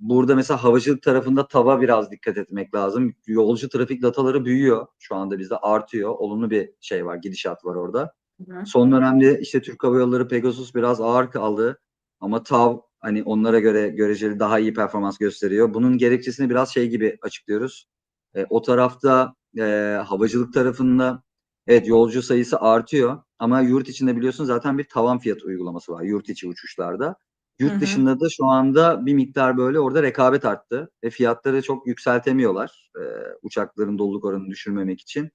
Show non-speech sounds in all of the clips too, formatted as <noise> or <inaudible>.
Burada mesela havacılık tarafında tava biraz dikkat etmek lazım. Yolcu trafik dataları büyüyor. Şu anda bizde artıyor. Olumlu bir şey var, gidişat var orada. Hı. Son dönemde işte Türk Hava Yolları Pegasus biraz ağır kaldı. Ama TAV hani onlara göre göreceli daha iyi performans gösteriyor. Bunun gerekçesini biraz şey gibi açıklıyoruz. E, o tarafta e, havacılık tarafında evet yolcu sayısı artıyor ama yurt içinde biliyorsun zaten bir tavan fiyat uygulaması var yurt içi uçuşlarda. Yurt dışında da şu anda bir miktar böyle orada rekabet arttı ve fiyatları çok yükseltemiyorlar e, uçakların doluluk oranını düşürmemek için.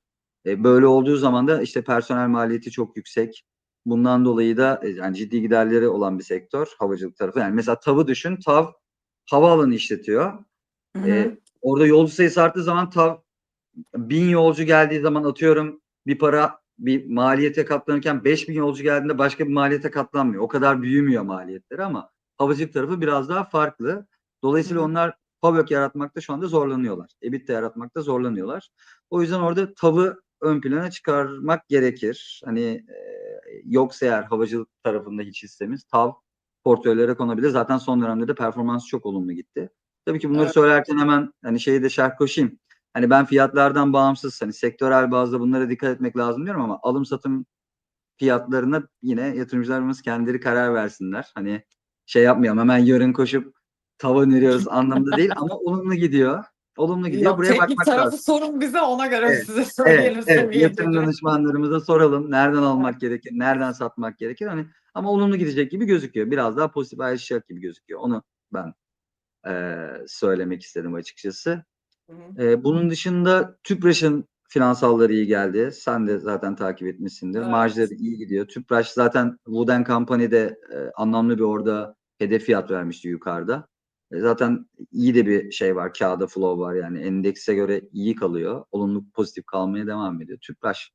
E, böyle olduğu zaman da işte personel maliyeti çok yüksek. Bundan dolayı da e, yani ciddi giderleri olan bir sektör havacılık tarafı. Yani mesela TAV'ı düşün. TAV havaalanı işletiyor. Hı hı. E, orada yolcu sayısı arttığı zaman TAV bin yolcu geldiği zaman atıyorum bir para bir maliyete katlanırken 5000 yolcu geldiğinde başka bir maliyete katlanmıyor. O kadar büyümüyor maliyetleri ama havacılık tarafı biraz daha farklı. Dolayısıyla Hı hı. onlar PAVÖK yaratmakta şu anda zorlanıyorlar. EBITDA yaratmakta zorlanıyorlar. O yüzden orada TAV'ı ön plana çıkarmak gerekir. Hani e, yoksa eğer havacılık tarafında hiç hissemiz TAV portföylere konabilir. Zaten son dönemde de performans çok olumlu gitti. Tabii ki bunları Evet. söylerken hemen hani şeyi de şerh koşayım. Hani ben fiyatlardan bağımsız hani sektörel bazda bunlara dikkat etmek lazım diyorum ama alım satım fiyatlarına yine yatırımcılarımız kendileri karar versinler. Hani şey yapmayalım hemen yarın koşup tavan veriyoruz <laughs> anlamında değil ama olumlu gidiyor. Olumlu gidiyor. Yok, Buraya teknik bakmak tarafı lazım. sorun bize ona göre Evet, size söyleyelim. Evet, evet. Yatırım danışmanlarımıza soralım. Nereden almak gerekir, nereden satmak gerekir. Hani ama olumlu gidecek gibi gözüküyor. Biraz daha pozitif ayrışacak gibi gözüküyor. Onu ben eee, söylemek istedim açıkçası. Hı hı. Eee, bunun dışında Tüpraş'ın finansalları iyi geldi. Sen de zaten takip etmişsindir. Evet. Marjları iyi gidiyor. Tüpraş zaten Wood Company'de e, anlamlı bir orada hedef fiyat vermişti yukarıda. E, zaten iyi de bir şey var. Kağıda flow var yani. Endekse göre iyi kalıyor. Olumlu pozitif kalmaya devam ediyor. Tüpraş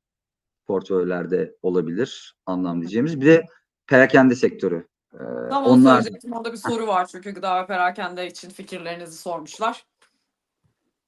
portföylerde olabilir anlam diyeceğimiz. Bir de perakende sektörü. E, Tam onlar söyleyecektim. Orada bir soru var çünkü gıda ve perakende için fikirlerinizi sormuşlar.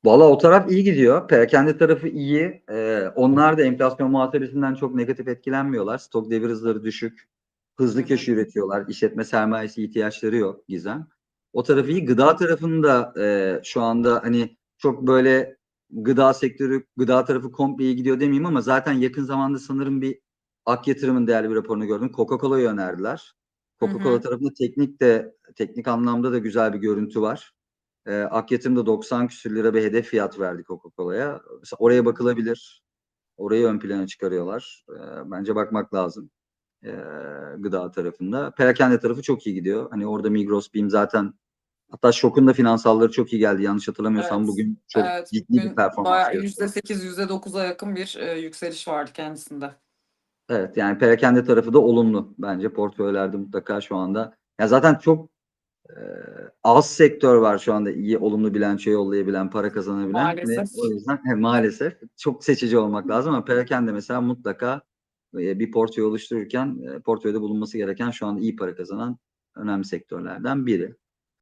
Valla o taraf iyi gidiyor. Perakende tarafı iyi. Ee, onlar da enflasyon muhasebesinden çok negatif etkilenmiyorlar. Stok devir hızları düşük. Hızlı Hı hı. cash üretiyorlar. İşletme sermayesi ihtiyaçları yok Gizem. O tarafı iyi. Gıda tarafında e, şu anda hani çok böyle gıda sektörü, gıda tarafı komple iyi gidiyor demeyeyim ama zaten yakın zamanda sanırım bir Ak Yatırım'ın değerli bir raporunu gördüm. Coca-Cola'yı önerdiler. Coca-Cola tarafında teknik de teknik anlamda da güzel bir görüntü var. E, Ak Yatırım'da 90 küsür lira bir hedef fiyat verdi Coca-Cola'ya. Mesela oraya bakılabilir. Orayı ön plana çıkarıyorlar. E, bence bakmak lazım. E, gıda tarafında. Perakende tarafı çok iyi gidiyor. Hani orada Migros, BİM zaten hatta Şok'un da finansalları çok iyi geldi. Yanlış hatırlamıyorsam Evet. bugün çok Evet, ciddi bir bugün performans bayağı gösteriyor. %8, %9'a yakın bir e, yükseliş vardı kendisinde. Evet yani perakende tarafı da olumlu bence portföylerde mutlaka şu anda. Ya zaten çok e, az sektör var şu anda iyi olumlu bilanço yollayabilen, para kazanabilen. Ve Maalesef. o yüzden he, maalesef çok seçici olmak lazım ama perakende mesela mutlaka bir portföy oluştururken portföyde bulunması gereken şu anda iyi para kazanan önemli sektörlerden biri.